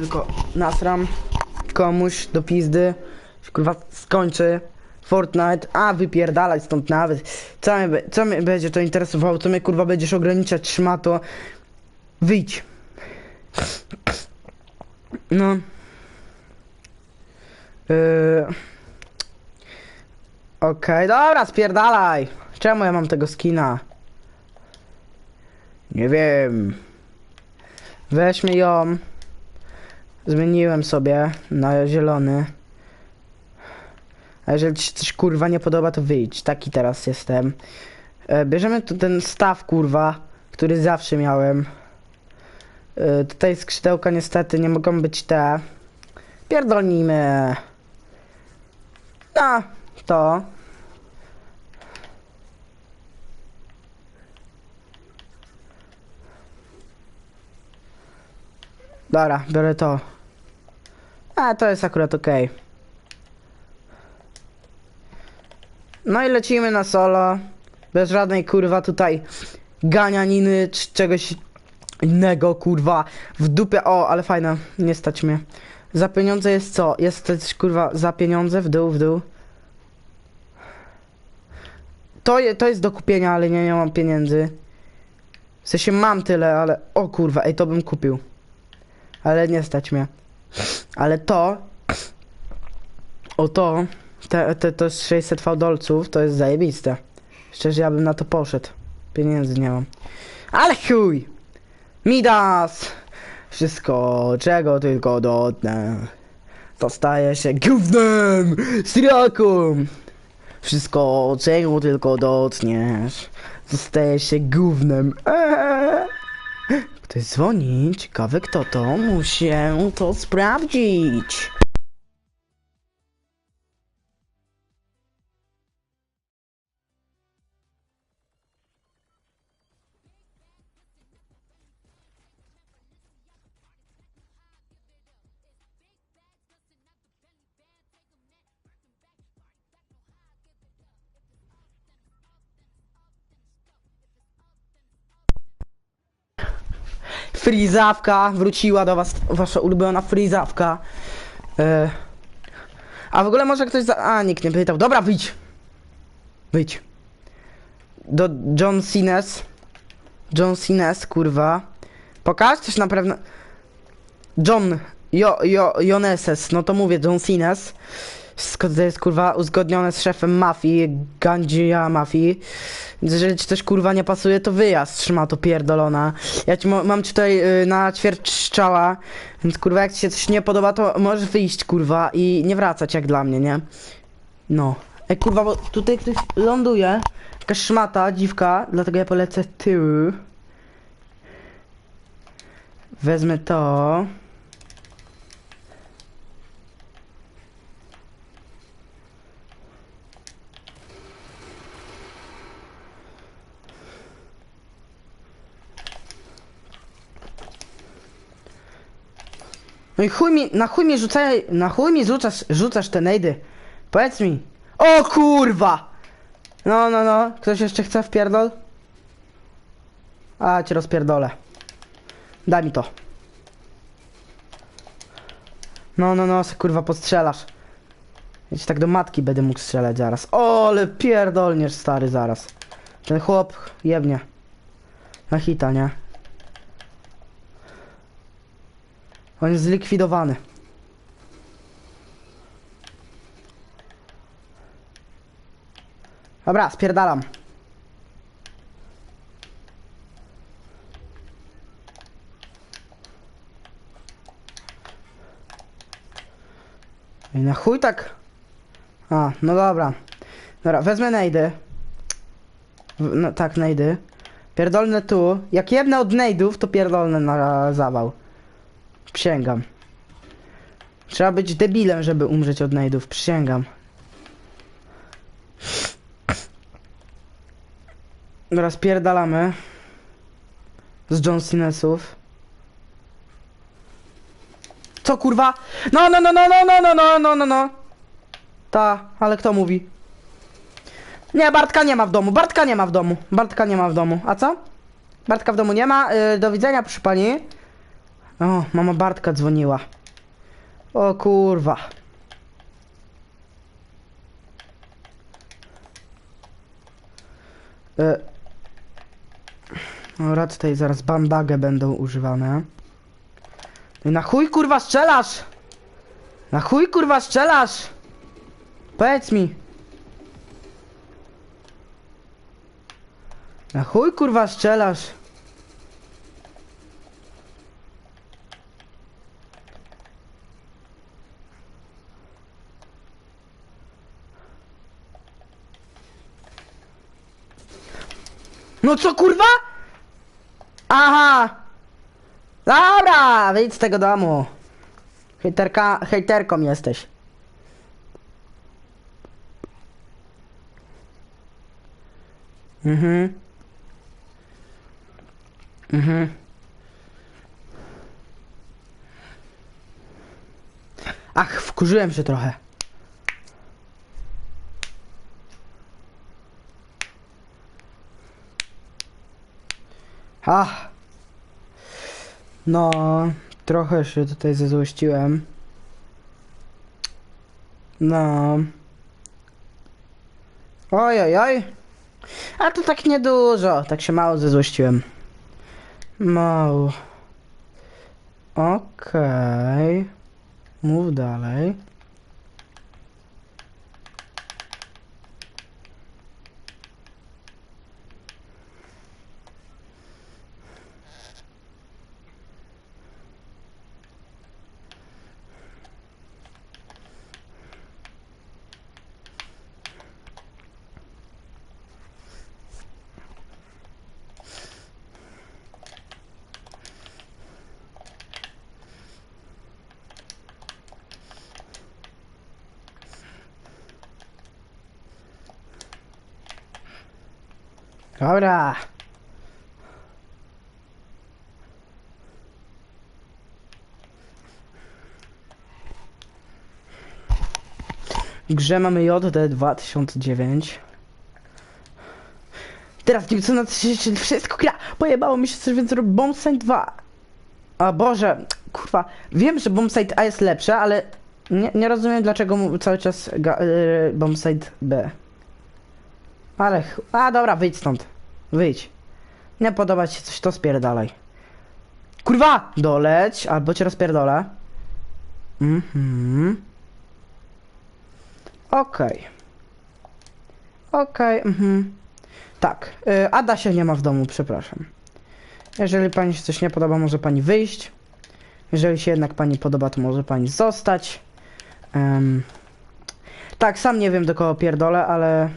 tylko nasram komuś do pizdy, kurwa skończy Fortnite, a wypierdalać stąd nawet. Co mnie, co mnie będzie to interesowało, co mnie kurwa będziesz ograniczać, szmato. Wyjdź. No. Yy. Okej, dobra, spierdalaj. Czemu ja mam tego skina? Nie wiem. Weźmy ją. Zmieniłem sobie na zielony. A jeżeli ci coś kurwa nie podoba, to wyjdź. Taki teraz jestem. E, bierzemy tu ten staw kurwa, który zawsze miałem. E, tutaj skrzydełka niestety nie mogą być te. Pierdolnijmy. No, to. Dobra, biorę to. A, to jest akurat okej. No i lecimy na solo. Bez żadnej kurwa tutaj ganianiny czy czegoś innego kurwa. W dupie. O, ale fajne. Nie stać mnie. Za pieniądze jest co? Jest coś kurwa za pieniądze w dół, w dół. To, je, to jest do kupienia, ale nie, nie mam pieniędzy. W sensie mam tyle, ale... O kurwa, ej, to bym kupił. Ale nie stać mnie. Ale to... O to... Te, te, to jest 600 fałdolców, to jest zajebiste. Szczerze, ja bym na to poszedł. Pieniędzy nie mam. Ale chuj! Midas! Wszystko, czego tylko dotknę. To staje się gównem! Sraką! Wszystko, czego tylko dotkniesz. Zostaje się gównem. Eee. Ktoś dzwoni, ciekawe kto to, muszę to sprawdzić. Frizawka wróciła do was, wasza ulubiona frizawka. E, a w ogóle może ktoś za... A, nikt nie pytał. Dobra, wyjdź. Wyjdź. Do John Cines. John Cines, kurwa. Pokaż coś na pewno... John jo, jo, Joneses, no to mówię, John Cines. To jest kurwa uzgodnione z szefem mafii, Gandzia mafii. Jeżeli ci coś kurwa nie pasuje, to wyjazd, trzyma to pierdolona. Ja ci mam tutaj y, na ćwierć strzała, więc kurwa jak ci się coś nie podoba, to możesz wyjść kurwa i nie wracać jak dla mnie, nie? No. Ej kurwa, bo tutaj ktoś ląduje. Jakaś szmata, dziwka, dlatego ja polecę tył. Wezmę to. No i chuj mi, na chuj mi rzucaj, na chuj mi rzucasz, rzucasz te nejdy. Powiedz mi. O kurwa! No, no, no. Ktoś jeszcze chce w pierdol? A, cię rozpierdolę. Daj mi to. No, no, no, se kurwa postrzelasz. Ja tak do matki będę mógł strzelać zaraz. O, ale pierdolniesz stary zaraz. Ten chłop jebnie. Na hita, nie? On jest zlikwidowany. Dobra, spierdalam. I na chuj tak. A, no dobra. Dobra, wezmę nejdy. No tak, nejdy. Pierdolne tu. Jak jedne od nejdów, to pierdolne na zawał. Przysięgam. Trzeba być debilem, żeby umrzeć od najdów. Przysięgam. Dobra, spierdalamy. Z John Sinesów. Co kurwa? No, no, no, no, no, no, no, no, no, no, no. Ta, ale kto mówi? Nie, Bartka nie ma w domu. Bartka nie ma w domu. Bartka nie ma w domu. A co? Bartka w domu nie ma. Yy, do widzenia, proszę pani. O, mama Bartka dzwoniła. O kurwa. E... Dobra, tutaj zaraz bandage będą używane. No i Na chuj kurwa strzelasz? Na chuj kurwa strzelasz? Powiedz mi. Na chuj kurwa strzelasz? No co kurwa? Aha! Dobra, wyjdź z tego domu. Hejterka, hejterką jesteś. Mhm. Mhm. Ach, wkurzyłem się trochę. Ach. No, trochę się tutaj zezłościłem. No. Oj, oj, oj. A to tak niedużo, tak się mało zezłościłem. Mało. Okej. Mów dalej. Dobra. W grze mamy JD 2009. Teraz co na wszystko gra. Pojebało mi się coś, więc robię Bombsite 2. A Boże, kurwa. Wiem, że Bombsite A jest lepsze, ale nie, nie rozumiem dlaczego cały czas ga, yy, Bombsite B. Ale, ch- a dobra, wyjdź stąd. Wyjdź. Nie podoba ci się coś, to spierdalaj. Kurwa! Doleć, albo cię rozpierdolę. Mhm. Okej. Okej, mhm. Tak, y, Ada się nie ma w domu, przepraszam. Jeżeli pani się coś nie podoba, może pani wyjść. Jeżeli się jednak pani podoba, to może pani zostać. Em, tak, sam nie wiem do kogo pierdolę, ale...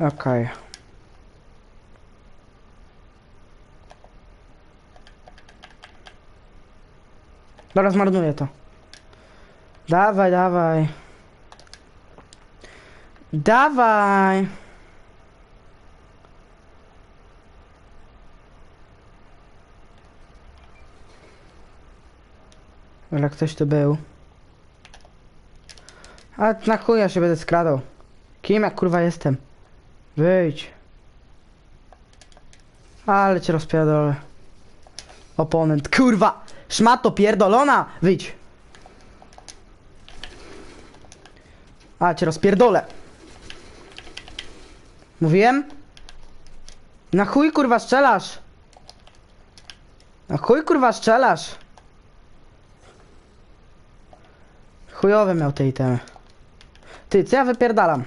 Okej. Dobra, zmarnuję to. Dawaj, dawaj. Dawaj. Ale ktoś tu był. A na chuj ja się będę skradał. Kim ja kurwa jestem? Wyjdź. Ale cię rozpierdolę. Oponent, kurwa! Szmato pierdolona! Wyjdź. A cię rozpierdolę. Mówiłem? Na chuj kurwa strzelasz? Na chuj kurwa strzelasz? Chujowe miał te itemy. Ty, co ja wypierdalam?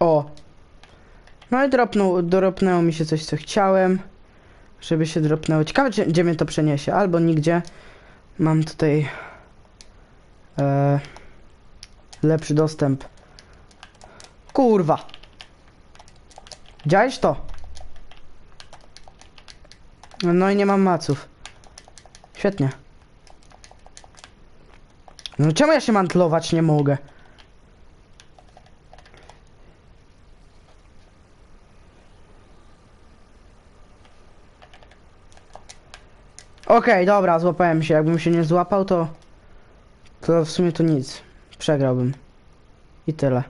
O! No i dropnął, dropnęło mi się coś, co chciałem. Żeby się dropnęło. Ciekawe, gdzie, gdzie mnie to przeniesie. Albo nigdzie. Mam tutaj... E, lepszy dostęp. Kurwa! Widziałeś to? No i nie mam maców. Świetnie. No czemu ja się mantlować nie mogę? Okej, dobra, złapałem się. Jakbym się nie złapał, to... To w sumie to nic. Przegrałbym. I tyle.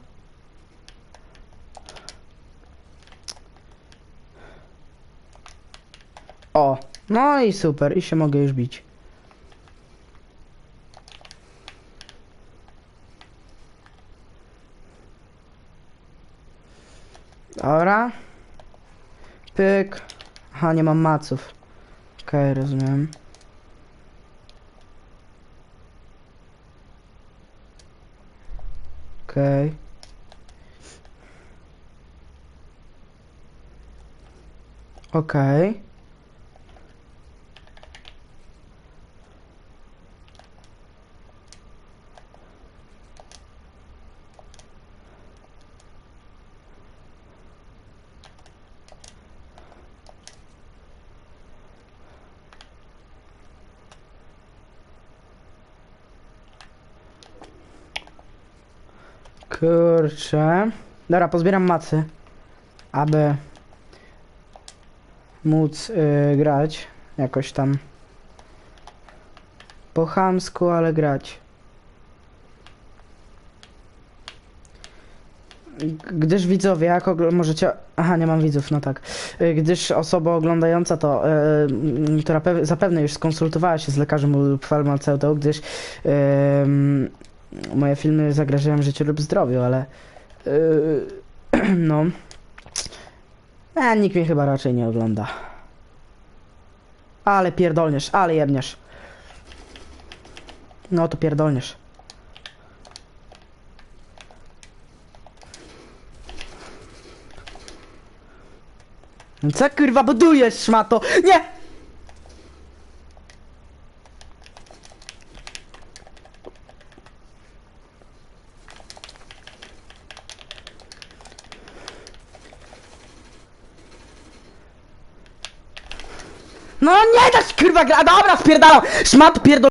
O! No i super, i się mogę już bić. Dobra. Pyk. Aha, nie mam maców. Okej, rozumiem. Okej. Okej. Kurczę. Dobra, pozbieram macy, aby móc y, grać jakoś tam po chamsku, ale grać. Gdyż widzowie, jak możecie... Aha, nie mam widzów, no tak. Y, Gdyż osoba oglądająca to, y, mm, która pew- zapewne już skonsultowała się z lekarzem lub farmaceutą, gdyż y, mm, moje filmy zagrażają życiu lub zdrowiu, ale y, no... A, nikt mnie chyba raczej nie ogląda. Ale pierdolniesz, ale jebniesz. No to pierdolniesz. Co kurwa budujesz, szmato? Nie! Kurwa gra, dobra spierdalam! Szmat pierdol...